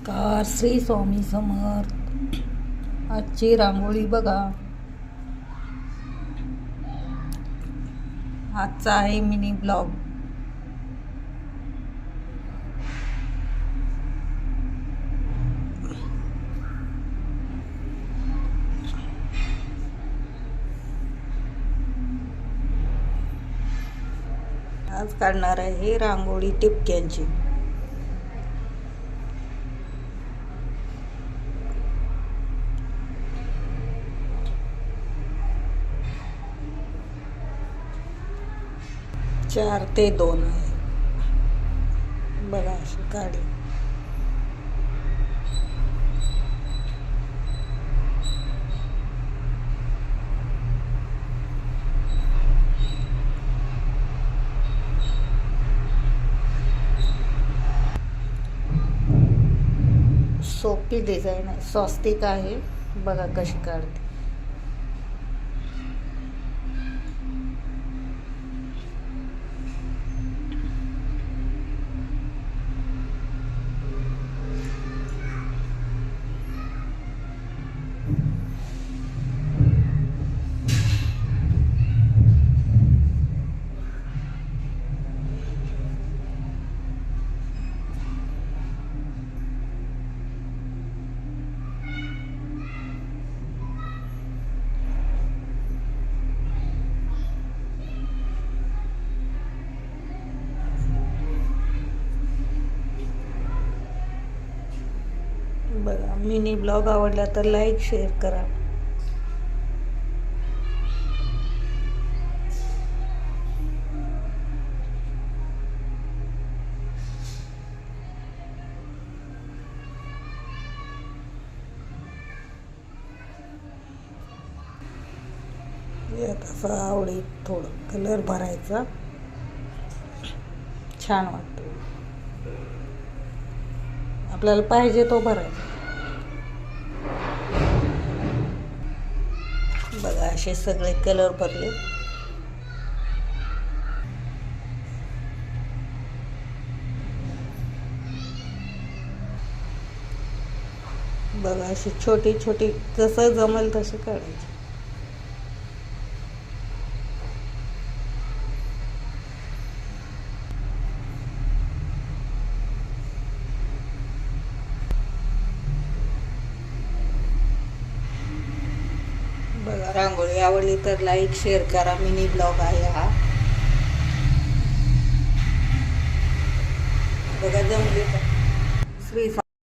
नमस्कार श्री स्वामी समर्थ. आजची रांगोळी बघा. आजचा आहे मिनी ब्लॉग. आज काढणार आहे रांगोळी टिपक्यांची. चार ते दोन आहे. बघा अशी गाडी. सोपी डिझाईन आहे. स्वस्तिक आहे. बघा कशी काढते. बघा मिनी ब्लॉग आवडला तर लाईक शेअर करा. यात असं आवडीत थोडं. कलर भरायचा. छान वाटतं आपल्याला पाहिजे तो भरायचा. असे सगळे कलर भरले बघा अशी छोटी छोटी जसं जमेल तसे काढायची. बघा. रांगोळी आवडली तर लाईक शेअर करा. मिनी ब्लॉग आहे हा.